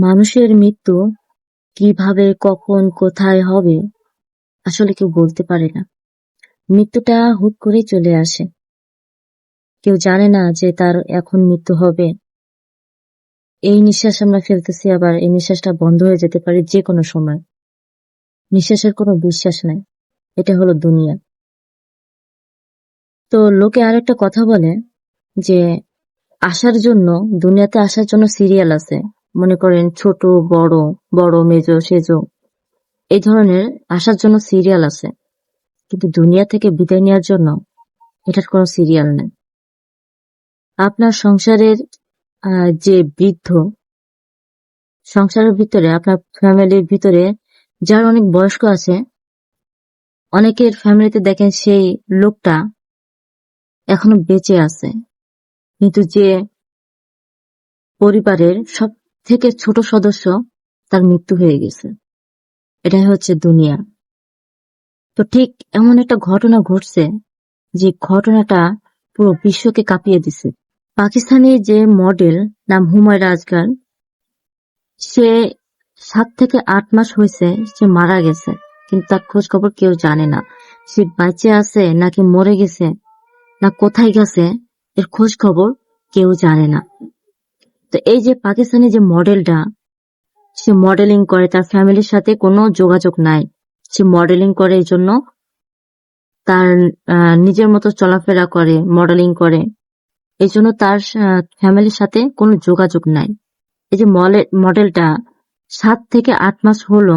মানুষের মৃত্যু কীভাবে, কখন, কোথায় হবে, আসলে কেউ বলতে পারে না। মৃত্যুটা হুট করেই চলে আসে। কেউ জানে না যে তার এখন মৃত্যু হবে। এই নিঃশ্বাস আমরা ফেলতেছি, আবার এই নিঃশ্বাসটা বন্ধ হয়ে যেতে পারে যে কোনো সময়। নিঃশ্বাসের কোনো বিশ্বাস নাই। এটা হলো দুনিয়া। তো লোকে আরেকটা কথা বলে যে, আসার জন্য, দুনিয়াতে আসার জন্য সিরিয়াল আছে। মনে করেন, ছোট, বড় বড়, মেজ, সেজ। এই ধরনের আসার জন্য সিরিয়াল আছে। কিন্তু দুনিয়া থেকে বিদায় নেওয়ার জন্য এটার কোনো সিরিয়াল নেই। আপনার সংসারের যে বৃদ্ধ, সংসারের ভিতরে, আপনার ফ্যামিলির ভিতরে যার অনেক বয়স্ক আছে, অনেকের ফ্যামিলিতে দেখেন সেই লোকটা এখনও বেঁচে আছে। কিন্তু যে পরিবারের সব থেকে ছোট সদস্য, তার মৃত্যু হয়ে গেছে। এটাই হচ্ছে দুনিয়া। তো ঠিক এমন একটা ঘটনা ঘটছে, যে ঘটনাটা পুরো বিশ্বকে কাঁপিয়ে দিছে। পাকিস্তানি যে মডেল, নাম হুমায়রা আজগার, সে সাত থেকে আট মাস হয়েছে সে মারা গেছে, কিন্তু তার খোঁজ খবর কেউ জানে না। সে বাঁচে আছে নাকি মরে গেছে, না কোথায় গেছে, এর খোঁজ খবর কেউ জানে না। তো এই যে পাকিস্তানি যে মডেলটা, সে মডেলিং করে, তার ফ্যামিলির সাথে কোনো যোগাযোগ নাই। সে মডেলিং করে এই জন্য তার নিজের মতো চলাফেরা করে মডেলিং করে। এই জন্য তার ফ্যামিলির সাথে কোনো যোগাযোগ নাই। এই যে মডেলটা সাত থেকে আট মাস হলো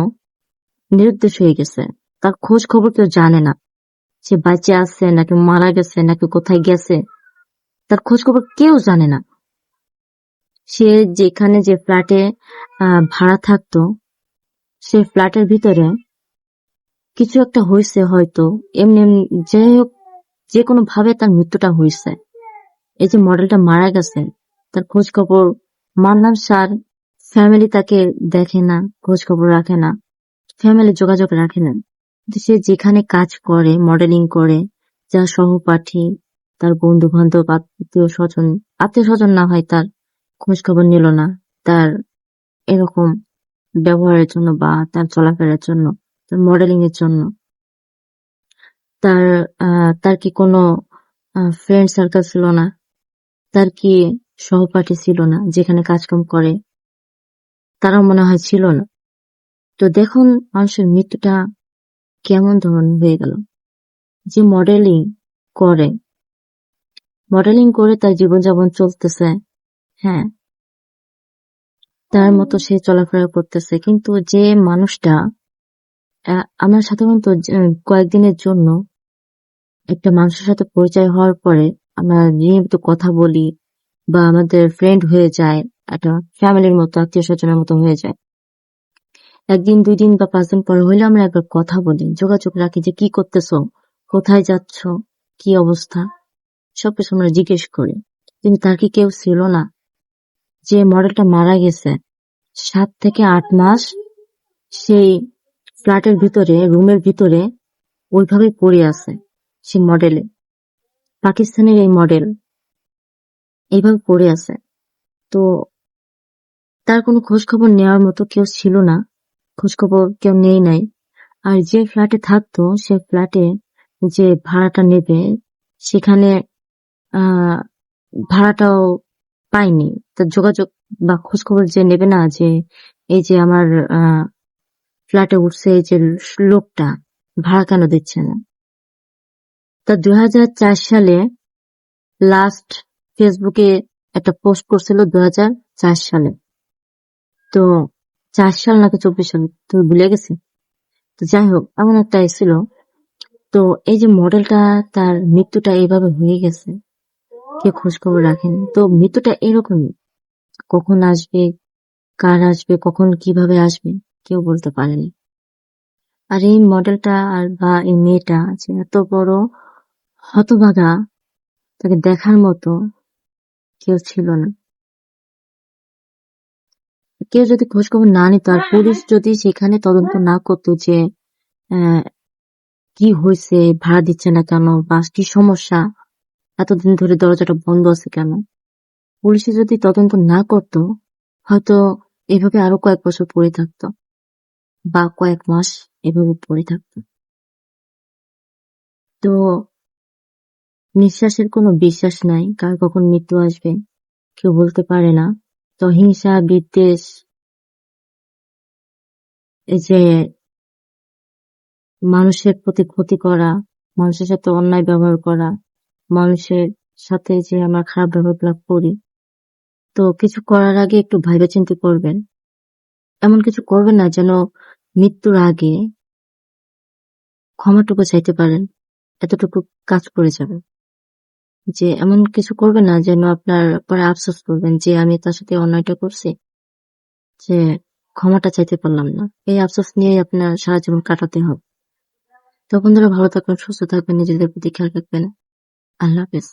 নিরুদ্দেশ হয়ে গেছে। তার খোঁজ খবর কেউ জানে না। সে বাঁচে আছে নাকি মারা গেছে নাকি কোথায় গেছে, তার খোঁজ খবর কেউ জানে না। সে যেখানে যে ফ্ল্যাটে ভাড়া থাকতো সেই ফ্ল্যাটের ভিতরে কিছু একটা হয়েছে হয়তো, এমনি এমনি যাই হোক যে কোনো ভাবে তার মৃত্যুটা হয়েছে এই যে মডেলটা মারা গেছে, তার খোঁজ খবর মানলাম স্যার ফ্যামিলি তাকে দেখে না খোঁজ খবর রাখে না ফ্যামিলি যোগাযোগ রাখে না। সে যেখানে কাজ করে মডেলিং করে, যার সহপাঠী, তার বন্ধু বান্ধব আত্মীয় স্বজন আত্মীয় স্বজন না হয় তার খোঁজ খবর নিল না। তার এরকম ব্যবহারের জন্য বা তার চলাফেরার জন্য, তার মডেলিং এর জন্য। তার তার কি কোনো ফ্রেন্ড সার্কেল ছিল না? তার কি সহপাঠী ছিল না, যেখানে কাজকর্ম করে? তারা মনে হয় ছিল না। তো দেখুন মানুষের মৃত্যুটা কেমন ধরনের হয়ে গেল। যে মডেলিং করে মডেলিং করে তার জীবনযাপন চলতেছে হ্যাঁ। তার মতো সে চলাফেরা করতেছে। কিন্তু যে মানুষটা আমরা সাধারণত কয়েকদিনের জন্য একটা মানুষের সাথে পরিচয় হওয়ার পরে আমরা নিয়মিত কথা বলি বা আমাদের ফ্রেন্ড হয়ে যায়, একটা ফ্যামিলির মতো আত্মীয় স্বজনের মতো হয়ে যায়। একদিন দুই দিন বা পাঁচ দিন পরে হইলে আমরা একবার কথা বলি, যোগাযোগ রাখি যে, কি করতেছো? কোথায় যাচ্ছ? কি অবস্থা? সবকিছু আমরা জিজ্ঞেস করি। কিন্তু তার কি কেউ ছিল না। যে মডেলটা মারা গেছে, সাত থেকে আট মাস সেই ফ্ল্যাটের ভিতরে, রুমের ভিতরে ওইভাবে পড়ে আছে সে মডেলে। পাকিস্তানের এই মডেল এইভাবে পড়ে আছে। তো তার কোনো খোঁজ খবর নেওয়ার মতো কেউ ছিল না খোঁজ খবর কেউ নেই নাই। আর যে ফ্ল্যাটে থাকতো, সে ফ্ল্যাটে যে ভাড়াটা নেবে, সেখানে ভাড়াটাও পাইনি তার যোগাযোগ বা খোঁজ খবর যে নেবে না যে এই যে আমার ফ্ল্যাটে উঠছে এই যে লোকটা, ভাড়া কেন দিচ্ছে না? তা দু হাজার চার সালে লাস্ট ফেসবুকে একটা পোস্ট করছিল দু হাজার চার সালে। তো চার সাল নাকি চব্বিশ সাল, তো ভুলে গেছি। তো যাই হোক, এমন একটা এসেছিল তো এই যে মডেলটা, তার মৃত্যুটা এইভাবে হয়ে গেছে। কে খোঁজ খবর রাখেনি। তো মৃত্যুটা এরকমই। কখন আসবে কার আসবে কখন কীভাবে আসবে কেউ বলতে পারেনি। আর এই মডেলটা আর বা এই মেয়েটা যে এত বড় হতভাগা তাকে দেখার মতো কেউ ছিল না। কেউ যদি খোঁজ খবর না নিত আর পুলিশ যদি সেখানে তদন্ত না করতো যে আহ, কি হয়েছে ভাড়া দিচ্ছে না কেন বা কি সমস্যা এতদিন ধরে দরজাটা বন্ধ আছে কেন? পুলিশে যদি তদন্ত না করতো, হয়তো এভাবে আরও কয়েক বছর পড়ে থাকতো বা কয়েক মাস এভাবে পড়ে থাকতো। তো নিঃশ্বাসের কোনো বিশ্বাস নাই, কার কখন মৃত্যু আসবে, কেউ বলতে পারে না। তো হিংসা, বিদ্বেষ, এই যে মানুষের প্রতি ক্ষতি করা, মানুষের সাথে অন্যায় ব্যবহার করা, মানুষের সাথে যে আমরা খারাপ ব্যবহার করি তো কিছু করার আগে একটু ভাইবে চিন্তে করবেন। এমন কিছু করবেন না যেন মৃত্যুর আগে ক্ষমাটুকু চাইতে পারেন, এতটুকু কাজ করে যাবে। যে এমন কিছু করবেন না যেন আপনার পরে আফসোস করবেন যে আমি তার সাথে অন্যায়টা করছি, যে ক্ষমাটা চাইতে পারলাম না। এই আফসোস নিয়েই আপনার সারা জীবন কাটাতে হবে। তো বন্ধুরা, ভালো থাকবেন, সুস্থ থাকবেন, নিজেদের প্রতি খেয়াল রাখবেন। আল্লাহ হাফেজ।